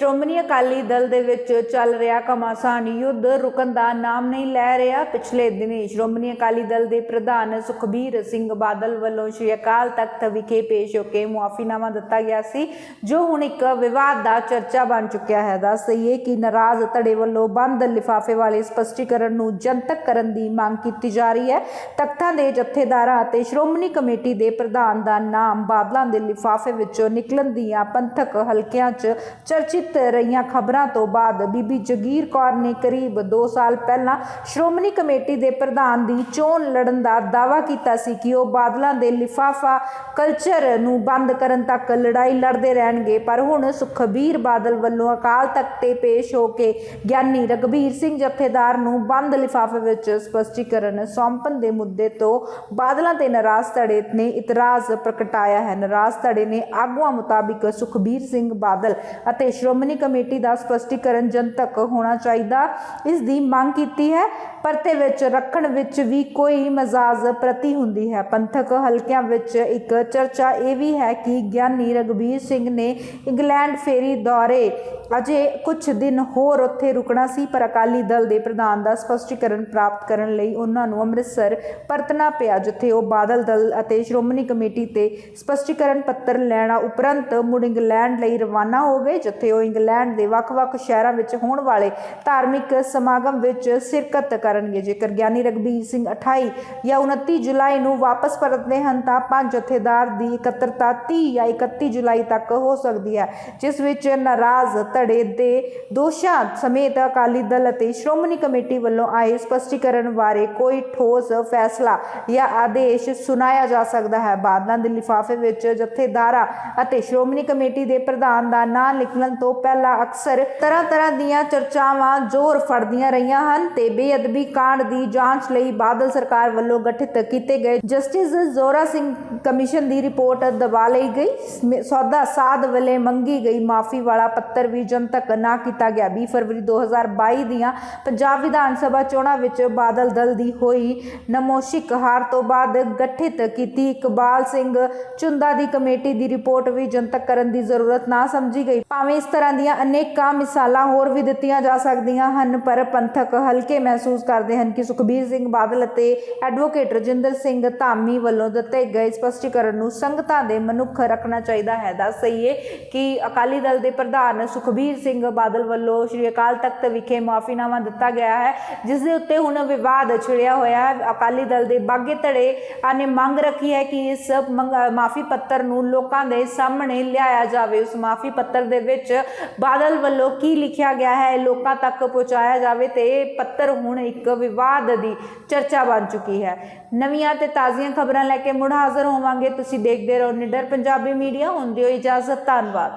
ਸ਼੍ਰੋਮਣੀ ਅਕਾਲੀ ਦਲ ਦੇ ਵਿੱਚ ਚੱਲ ਰਿਹਾ ਘਮਾਸਾਨ ਯੁੱਧ ਰੁਕਣ ਦਾ ਨਾਮ ਨਹੀਂ ਲੈ ਰਿਹਾ। ਪਿਛਲੇ ਦਿਨੀ ਸ਼੍ਰੋਮਣੀ ਅਕਾਲੀ ਦਲ ਦੇ ਪ੍ਰਧਾਨ ਸੁਖਬੀਰ ਸਿੰਘ ਬਾਦਲ ਵੱਲੋਂ ਸ਼੍ਰੀ ਅਕਾਲ ਤਖਤ ਵਿਖੇ ਪੇਸ਼ ਹੋ ਕੇ ਮੁਆਫੀਨਾਮਾ ਦਿੱਤਾ ਗਿਆ ਸੀ, ਜੋ ਹੁਣ ਇੱਕ ਵਿਵਾਦ ਦਾ ਚਰਚਾ ਬਣ ਚੁੱਕਿਆ ਹੈ। ਦੱਸ ਦਈਏ ਕਿ ਨਾਰਾਜ਼ ਧੜੇ ਵੱਲੋਂ ਬੰਦ ਲਿਫਾਫੇ ਵਾਲੇ ਸਪਸ਼ਟੀਕਰਨ ਨੂੰ ਜਨਤਕ ਕਰਨ ਦੀ ਮੰਗ ਕੀਤੀ ਜਾ ਰਹੀ ਹੈ। ਤਖਤਾਂ ਦੇ ਜਥੇਦਾਰਾਂ ਅਤੇ ਸ਼੍ਰੋਮਣੀ ਕਮੇਟੀ ਦੇ ਪ੍ਰਧਾਨ ਦਾ ਨਾਮ ਬਾਦਲਾਂ ਦੇ ਲਿਫਾਫੇ ਵਿੱਚੋਂ ਨਿਕਲਣ ਦੀਆਂ ਪੰਥਕ ਹਲਕਿਆਂ 'ਚ ਚਰਚਿਤ ਰਹੀਆਂ ਖਬਰਾਂ ਤੋਂ ਬਾਅਦ ਬੀਬੀ ਜਗੀਰ ਕੌਰ ਨੇ ਕਰੀਬ 2 ਸਾਲ ਪਹਿਲਾਂ ਸ਼੍ਰੋਮਣੀ ਕਮੇਟੀ ਦੇ ਪ੍ਰਧਾਨ ਦੀ ਚੋਣ ਲੜਨ ਦਾ ਦਾਅਵਾ ਕੀਤਾ ਸੀ ਕਿ ਉਹ ਬਾਦਲਾਂ ਦੇ ਲਿਫਾਫਾ ਕਲਚਰ ਨੂੰ ਬੰਦ ਕਰਨ ਤੱਕ ਲੜਾਈ ਲੜਦੇ ਰਹਿਣਗੇ। ਪਰ ਹੁਣ ਸੁਖਬੀਰ ਬਾਦਲ ਵੱਲੋਂ ਅਕਾਲ ਤਖਤ ਤੇ ਪੇਸ਼ ਹੋ ਕੇ ਗਿਆਨੀ ਰਗਬੀਰ ਸਿੰਘ ਜਥੇਦਾਰ ਨੂੰ ਬੰਦ ਲਿਫਾਫੇ ਵਿੱਚ ਸਪਸ਼ਟੀਕਰਨ ਸੌਂਪਣ ਦੇ ਮੁੱਦੇ ਤੋਂ ਬਾਦਲਾਂ ਤੇ ਨਾਰਾਜ਼ ਧੜੇ ਨੇ ਇਤਰਾਜ਼ ਪ੍ਰਗਟਾਇਆ ਹੈ। ਨਾਰਾਜ਼ ਧੜੇ ਨੇ ਆਗੂਆਂ ਮੁਤਾਬਿਕ ਸੁਖਬੀਰ ਸਿੰਘ ਬਾਦਲ ਅਤੇ ਸ਼੍ਰੋਮਣੀ ਕਮੇਟੀ ਦਾ ਸਪਸ਼ਟੀਕਰਨ ਜਨਤਕ ਹੋਣਾ ਚਾਹੀਦਾ। ਇਸ ਦੀ ਮੰਗ ਕੀਤੀ ਹੈ। ਪਰਤੇ ਵਿੱਚ ਰੱਖਣ ਵਿੱਚ ਵੀ ਕੋਈ ਮਜ਼ਾਜ ਪ੍ਰਤੀ ਹੁੰਦੀ ਹੈ। ਪੰਥਕ ਹਲਕਿਆਂ ਵਿੱਚ ਇੱਕ ਚਰਚਾ ਇਹ ਵੀ ਹੈ ਕਿ ਗਿਆਨੀ ਰਗਬੀਰ ਸਿੰਘ ਨੇ ਇੰਗਲੈਂਡ ਫੇਰੀ ਦੌਰੇ ਅਜੇ ਕੁਝ ਦਿਨ ਹੋਰ ਉੱਥੇ ਰੁਕਣਾ ਸੀ, ਪਰ ਅਕਾਲੀ ਦਲ ਦੇ ਪ੍ਰਧਾਨ ਦਾ ਸਪਸ਼ਟੀਕਰਨ ਪ੍ਰਾਪਤ ਕਰਨ ਲਈ ਉਹਨਾਂ ਨੂੰ ਅੰਮ੍ਰਿਤਸਰ ਪਰਤਣਾ ਪਿਆ, ਜਿੱਥੇ ਉਹ ਬਾਦਲ ਦਲ ਅਤੇ ਸ਼੍ਰੋਮਣੀ ਕਮੇਟੀ ਤੇ ਸਪਸ਼ਟੀਕਰਨ ਪੱਤਰ ਲੈਣਾ ਉਪਰੰਤ ਮੁੜ ਇੰਗਲੈਂਡ ਲਈ ਰਵਾਨਾ ਹੋ ਗਏ, ਜਿੱਥੇ ਉਹ ਇੰਗਲੈਂਡ ਦੇ ਵੱਖ-ਵੱਖ ਸ਼ਹਿਰਾਂ ਵਿੱਚ ਹੋਣ ਵਾਲੇ ਧਾਰਮਿਕ ਸਮਾਗਮ ਵਿੱਚ ਸ਼ਿਰਕਤ ਕਰਨਗੇ। ਜੇਕਰ ਗਿਆਨੀ ਰਗਬੀਰ ਸਿੰਘ 28 ਜਾਂ 29 ਜੁਲਾਈ ਨੂੰ ਵਾਪਸ ਪਰਤਦੇ ਹਨ, ਤਾਂ ਪੰਜ ਜਥੇਦਾਰ ਦੀ ਇਕੱਤਰਤਾ 30 ਜਾਂ 31 ਜੁਲਾਈ ਤੱਕ ਹੋ ਸਕਦੀ ਹੈ, ਜਿਸ ਵਿੱਚ ਨਾਰਾਜ਼, ਧੜੇ ਦੇ ਦੋਸ਼ਾਂ ਸਮੇਤ ਅਕਾਲੀ ਦਲ ਅਤੇ ਸ਼੍ਰੋਮਣੀ ਕਮੇਟੀ ਵੱਲੋਂ ਆਏ ਸਪਸ਼ਟੀਕਰਨ ਬਾਰੇ ਕੋਈ ਠੋਸ ਫੈਸਲਾ ਜਾਂ ਆਦੇਸ਼ ਸੁਣਾਇਆ ਜਾ ਸਕਦਾ ਹੈ। ਬਾਦਲਾਂ ਦੇ ਲਿਫਾਫੇ ਵਿੱਚ ਜਥੇਦਾਰਾਂ ਅਤੇ ਸ਼੍ਰੋਮਣੀ ਕਮੇਟੀ ਦੇ ਪ੍ਰਧਾਨ ਦਾ ਨਾਂ ਲਿਖਣ ਤੋਂ ਪਹਿਲਾਂ ਅਕਸਰ ਤਰ੍ਹਾਂ-ਤਰ੍ਹਾਂ ਦੀਆਂ ਚਰਚਾਵਾਂ ਜ਼ੋਰ ਫੜਦੀਆਂ ਰਹੀਆਂ ਹਨ ਤੇ ਬੇਅਦਬੀ ਕਾਂਡ ਦੀ ਜਾਂਚ ਲਈ ਬਾਦਲ ਸਰਕਾਰ ਵੱਲੋਂ ਗਠਿਤ ਕੀਤੇ ਗਏ ਜਸਟਿਸ ਜ਼ੋਰਾ ਸਿੰਘ ਕਮਿਸ਼ਨ ਦੀ ਰਿਪੋਰਟ ਦਬਾ ਲਈ ਗਈ ਸੌਦਾ ਸਾਧ ਵੇਲੇ ਮੰਗੀ ਗਈ। ਮਾਫੀ ਵਾਲਾ ਪੱਤਰ ਵੀ ਜਨਤਕ ਨਾ ਕੀਤਾ ਗਿਆ। 20 ਫਰਵਰੀ 2022 ਦੀਆਂ ਪੰਜਾਬ ਵਿਧਾਨ ਸਭਾ ਚੋਣਾਂ ਵਿੱਚ ਬਾਦਲ ਦਲ ਦੀ ਹੋਈ ਨਮੋਸ਼ਿਕ ਹਾਰ ਤੋਂ ਬਾਅਦ ਗਠਿਤ ਕੀਤੀ। ਇਕਬਾਲ ਸਿੰਘ ਚੁੰਦਾ ਦੀ ਕਮੇਟੀ ਦੀ ਰਿਪੋਰਟ ਵੀ ਜਨਤਕ ਕਰਨ ਦੀ ਜ਼ਰੂਰਤ ਨਾ ਸਮਝੀ ਗਈ। ਭਾਵੇਂ ਇਸ ਤਰ੍ਹਾਂ ਦੀਆਂ ਅਨੇਕਾਂ ਮਿਸਾਲਾਂ ਹੋਰ ਵੀ ਦਿੱਤੀਆਂ ਜਾ ਸਕਦੀਆਂ ਹਨ, ਪਰ ਪੰਥਕ ਹਲਕੇ ਮਹਿਸੂਸ ਕਰਦੇ ਹਨ ਕਿ ਸੁਖਬੀਰ ਸਿੰਘ ਬਾਦਲ ਅਤੇ ਐਡਵੋਕੇਟ ਰਜਿੰਦਰ ਸਿੰਘ ਧਾਮੀ ਵੱਲੋਂ ਦਿੱਤੇ ਗਏ ਸਪਸ਼ਟੀਕਰਨ ਨੂੰ ਸੰਗਤਾਂ ਦੇ ਮਨੁੱਖ ਰੱਖਣਾ ਚਾਹੀਦਾ ਹੈ। ਦੱਸ ਦਈਏ ਕਿ ਅਕਾਲੀ ਦਲ ਦੇ ਪ੍ਰਧਾਨ ਸੁਖਬੀਰ ਸਿੰਘ ਬਾਦਲ ਵੱਲੋਂ ਸ਼੍ਰੀ ਅਕਾਲ ਤਖਤ ਵਿਖੇ ਮਾਫੀਨਾਮਾ ਦਿੱਤਾ ਗਿਆ ਹੈ, ਜਿਸ ਦੇ ਉੱਤੇ ਹੁਣ ਵਿਵਾਦ ਛਿੜਿਆ ਹੋਇਆ ਹੈ। ਅਕਾਲੀ ਦਲ ਦੇ ਬਾਗੇ ਧੜੇ ਨੇ ਮੰਗ ਰੱਖੀ ਹੈ ਕਿ ਇਸ ਮਾਫੀ ਪੱਤਰ ਨੂੰ ਲੋਕਾਂ ਦੇ ਸਾਹਮਣੇ ਲਿਆਇਆ ਜਾਵੇ। ਉਸ ਮਾਫੀ ਪੱਤਰ ਦੇ ਵਿੱਚ ਬਾਦਲ ਵੱਲੋਂ ਕੀ ਲਿਖਿਆ ਗਿਆ ਹੈ ਇਹ ਲੋਕਾਂ ਤੱਕ ਪਹੁੰਚਾਇਆ ਜਾਵੇ ਤੇ ਇਹ ਪੱਤਰ ਹੁਣ ਇੱਕ ਵਿਵਾਦ ਦੀ ਚਰਚਾ ਬਣ ਚੁੱਕੀ ਹੈ। ਨਵੀਆਂ ਤੇ ਤਾਜ਼ੀਆਂ ਖਬਰਾਂ ਲੈ ਕੇ ਮੁੜ ਹਾਜ਼ਰ ਹੋਵਾਂਗੇ। ਤੁਸੀਂ ਦੇਖਦੇ ਰਹੋ ਨਿਡਰ ਪੰਜਾਬੀ ਮੀਡੀਆ, ਹੁੰਦੀ ਹੋਈ ਇਜਾਜ਼ਤ, ਧੰਨਵਾਦ।